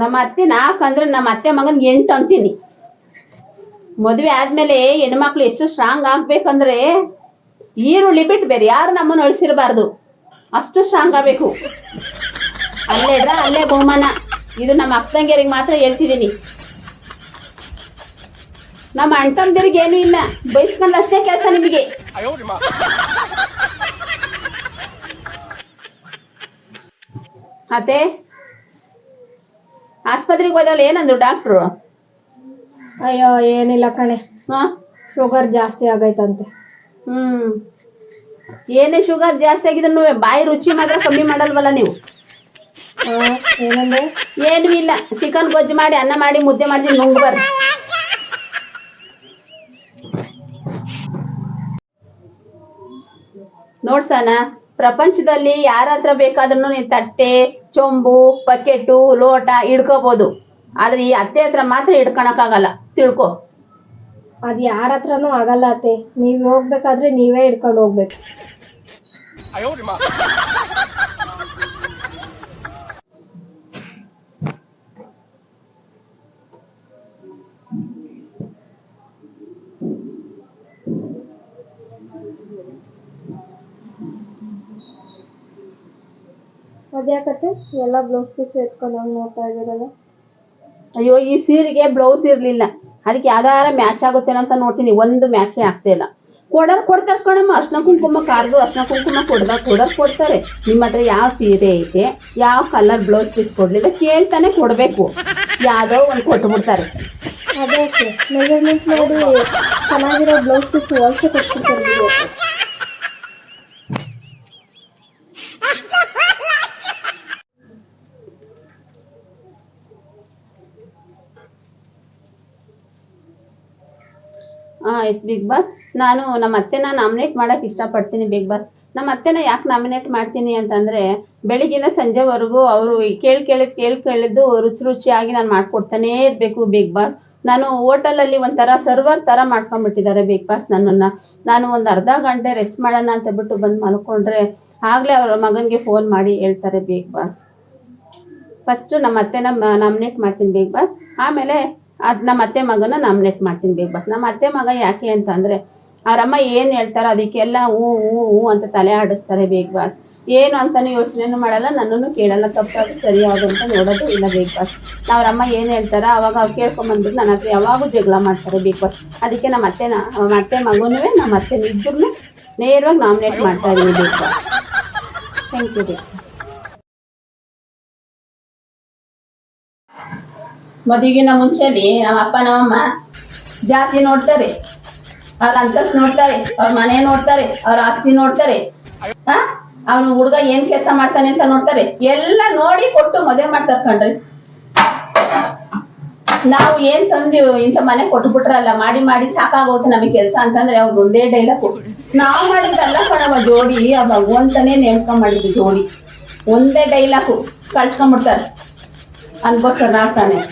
ನಮ್ಮ ಅತ್ತೆ ನಾಲ್ಕಂದ್ರೆ ನಮ್ಮ ಅತ್ತೆ ಮಗನ್ ಎಂಟು ಅಂತೀನಿ. ಮದುವೆ ಆದ್ಮೇಲೆ ಹೆಣ್ಮಕ್ಳು ಎಷ್ಟು ಸ್ಟ್ರಾಂಗ್ ಆಗ್ಬೇಕಂದ್ರೆ ಈರುಳ್ಳಿ ಬಿಟ್ಟು ಬೇರೆ ಯಾರು ನಮ್ಮನ್ನ ಅಳಿಸಿರಬಾರ್ದು. ಅಷ್ಟು ಸ್ಟ್ರಾಂಗ್ ಆಗಬೇಕು. ಅಲ್ಲೇ ಅಲ್ಲೇ ಬಹುಮಾನ. ಇದು ನಮ್ಮ ಅಕ್ಕಂಗಿಯರಿಗೆ ಮಾತ್ರ ಹೇಳ್ತಿದ್ದೀನಿ. ನಮ್ಮ ಅಣ್ತಂದಿರಿಗೆ ಏನು ಇಲ್ಲ. ಬಯಸ್ಕೊಂಡ್ ಅಷ್ಟೇ ಕೆಲಸ ನಿಮಗೆ. ಅತ್ತೆ ಆಸ್ಪತ್ರೆಗೆ ಹೋದಾಗ ಏನಂದ್ರು ಡಾಕ್ಟ್ರು? ಅಯ್ಯೋ ಏನಿಲ್ಲ ಕಣೆ. ಹಾ? ಶುಗರ್ ಜಾಸ್ತಿ ಆಗೈತಂತೆ. ಹ್ಮ್. ಏನೇ ಶುಗರ್ ಜಾಸ್ತಿ ಆಗಿದ್ರು ಬಾಯಿ ರುಚಿ ಮಾತ್ರ ಕಮ್ಮಿ ಮಾಡಲ್ವಲ್ಲ ನೀವು? ಆ, ಏನಂದೆ? ಏನೂ ಇಲ್ಲ. ಚಿಕನ್ ಗೊಜ್ಜು ಮಾಡಿ ಅನ್ನ ಮಾಡಿ ಮುದ್ದೆ ಮಾಡಿ ನುಂಗ್ ಬರ್ರಿ. ನೋಡ್ಸನ ಪ್ರಪಂಚದಲ್ಲಿ ಯಾರ ಹತ್ರ ಬೇಕಾದ್ರೂ ನೀನ್ ತಟ್ಟೆ ಚೊಂಬು ಬಕೆಟು ಲೋಟ ಹಿಡ್ಕೋಬಹುದು ಆದ್ರೆ ಈ ಅತ್ತೆ ಹತ್ರ ಮಾತ್ರ ಹಿಡ್ಕೊಳಕ್ಕಾಗಲ್ಲ ತಿಳ್ಕೊ. ಅದ್ ಯಾರ ಹತ್ರನೂ ಆಗಲ್ಲ ಅತ್ತೆ. ನೀವ್ ಹೋಗ್ಬೇಕಾದ್ರೆ ನೀವೇ ಹಿಡ್ಕೊಂಡು ಹೋಗ್ಬೇಕು. ಅದ್ಯಾಕತ್ತೆ ಎಲ್ಲ ಬ್ಲೌಸ್ ಪೀಸ್ ಎತ್ಕೊಂಡು ಹಂಗ್ ನೋಡ್ತಾ ಇದ್ದೀರಲ್ಲ? ಅಯ್ಯೋ ಈ ಸೀರೆಗೆ ಬ್ಲೌಸ್ ಇರಲಿಲ್ಲ. ಅದಕ್ಕೆ ಯಾವ್ದಾರ ಮ್ಯಾಚ್ ಆಗುತ್ತೆ ಅಂತ ನೋಡ್ತೀನಿ. ಒಂದು ಮ್ಯಾಚೇ ಆಗ್ತಾ ಇಲ್ಲ. ಕೊಡೋರು ಕೊಡ್ತಾರೆ ಕಣಮ್ಮ. ಅರ್ಶನ ಕುಂಕುಮ ಕಾರ್ದು ಅರ್ಶನ ಕುಂಕುಮ ಕೊಡ್ದ ಕೊಡೋರು ಕೊಡ್ತಾರೆ. ನಿಮ್ಮ ಹತ್ರ ಯಾವ ಸೀರೆ ಐತೆ ಯಾವ ಕಲರ್ ಬ್ಲೌಸ್ ಪೀಸ್ ಕೊಡಲಿಲ್ಲ ಕೇಳ್ತಾನೆ ಕೊಡಬೇಕು. ಯಾವುದೋ ಒಂದು ಕೊಟ್ಬಿಡ್ತಾರೆ. ಅದಕ್ಕೆ ಮೆಜರ್ಮೆಂಟ್ ನೋಡಿ ಚೆನ್ನಾಗಿರೋ ಬ್ಲೌಸ್ ಪೀಸ್ ಕೊಟ್ಬಿಡ್ತಾರೆ. Yes, Bigg Boss. ನಾನು ನಮ್ಮ ಅತ್ತೆನ ನಾಮಿನೇಟ್ ಮಾಡಕ್ ಇಷ್ಟಪಡ್ತೀನಿ, ಬಿಗ್ ಬಾಸ್. ನಮ್ಮ ಅತ್ತೆನ ಯಾಕೆ ನಾಮಿನೇಟ್ ಮಾಡ್ತೀನಿ ಅಂತಂದ್ರೆ, ಬೆಳಿಗ್ಗೆಯಿಂದ ಸಂಜೆವರೆಗೂ ಅವರು ಕೇಳ್ ಕೇಳಿದ್ ಕೇಳ್ ಕೇಳಿದ್ದು ರುಚಿ ರುಚಿಯಾಗಿ ನಾನು ಮಾಡ್ಕೊಡ್ತಾನೇ ಇರಬೇಕು ಬಿಗ್ ಬಾಸ್. ನಾನು ಹೋಟೆಲಲ್ಲಿ ಒಂಥರ ಸರ್ವರ್ ಥರ ಮಾಡ್ಕೊಂಡ್ಬಿಟ್ಟಿದ್ದಾರೆ ಬಿಗ್ ಬಾಸ್ ನನ್ನನ್ನು. ನಾನು ಒಂದು ಅರ್ಧ ಗಂಟೆ ರೆಸ್ಟ್ ಮಾಡೋಣ ಅಂತ ಬಿಟ್ಟು ಬಂದು ಮಲ್ಕೊಂಡ್ರೆ ಆಗಲೇ ಅವರ ಮಗನಿಗೆ ಫೋನ್ ಮಾಡಿ ಹೇಳ್ತಾರೆ ಬಿಗ್ ಬಾಸ್. ಫಸ್ಟ್ ನಮ್ಮ ಅತ್ತೆನ ನಾಮಿನೇಟ್ ಮಾಡ್ತೀನಿ ಬಿಗ್ ಬಾಸ್. ಆಮೇಲೆ ಅದು ನಮ್ಮ ಅತ್ತೆ ಮಗನ ನಾಮಿನೇಟ್ ಮಾಡ್ತೀನಿ ಬಿಗ್ ಬಾಸ್. ನಮ್ಮ ಅತ್ತೆ ಮಗ ಯಾಕೆ ಅಂತಂದ್ರೆ ಅವ್ರಮ್ಮ ಏನು ಹೇಳ್ತಾರೋ ಅದಕ್ಕೆಲ್ಲ ಹೂ ಹೂ ಹೂ ಅಂತ ತಲೆ ಆಡಿಸ್ತಾರೆ ಬಿಗ್ ಬಾಸ್. ಏನು ಅಂತಾನು ಯೋಚನೆನೂ ಮಾಡಲ್ಲ, ನನ್ನನ್ನು ಕೇಳಲ್ಲ. ತಪ್ಪಾಗಿ ಸರಿಯಾಗಿ ಅಂತ ನೋಡೋದು ಇಲ್ಲ ಬಿಗ್ ಬಾಸ್. ಅವ್ರಮ್ಮ ಏನು ಹೇಳ್ತಾರ ಅವಾಗ ಅವ್ರು ಕೇಳ್ಕೊಂಬಂದ್ಬಿಟ್ಟು ನನ್ನ ಹತ್ರ ಯಾವಾಗೂ ಜಗಳ ಮಾಡ್ತಾರೆ ಬಿಗ್ ಬಾಸ್. ಅದಕ್ಕೆ ನಮ್ಮ ಅತ್ತೆನ ನಮ್ಮ ಅತ್ತೆ ಮಗುನೂ ನಮ್ಮ ಅತ್ತೆ ಇಬ್ಬರು ನೇರವಾಗಿ ನಾಮಿನೇಟ್ ಮಾಡ್ತಾ ಇದೀನಿ Bigg Boss. Thank you Bigg ಮದುವೆಗಿನ ಮುಂಚೆಲಿ ನಮ್ಮ ಅಪ್ಪ, ನಮ್ಮಮ್ಮ ಜಾತಿ ನೋಡ್ತಾರೆ. ಅವ್ರ ಅಂತಸ್ತು ನೋಡ್ತಾರೆ, ಅವ್ರ ಮನೆ ನೋಡ್ತಾರೆ, ಅವ್ರ ಆಸ್ತಿ ನೋಡ್ತಾರೆ. ಆ ಅವನು ಹುಡುಗ ಏನ್ ಕೆಲಸ ಮಾಡ್ತಾನೆ ಅಂತ ನೋಡ್ತಾರೆ. ಎಲ್ಲ ನೋಡಿ ಕೊಟ್ಟು ಮದುವೆ ಮಾಡ್ತಾರೆ ಕಣ್ರಿ. ನಾವು ಏನ್ ತಂದಿವು ಇಂಥ ಮನೆ ಕೊಟ್ಬಿಟ್ರಲ್ಲ, ಮಾಡಿ ಮಾಡಿ ಸಾಕಾಗೋದು ನಮಗೆ ಕೆಲಸ ಅಂತಂದ್ರೆ ಅವ್ರು ಒಂದೇ ಡೈಲಾಗು ನಾವು ಮಾಡಿದ್ದಲ್ಲ ಕಣವ ಜೋಡಿ. ಆ ಭಗವಂತನೇ ನೇಮಕ ಮಾಡಿದ್ವಿ ಜೋಡಿ. ಒಂದೇ ಡೈಲಾಗು ಕಳ್ಸ್ಕೊಂಡ್ಬಿಡ್ತಾರೆ. Albosaratan eh.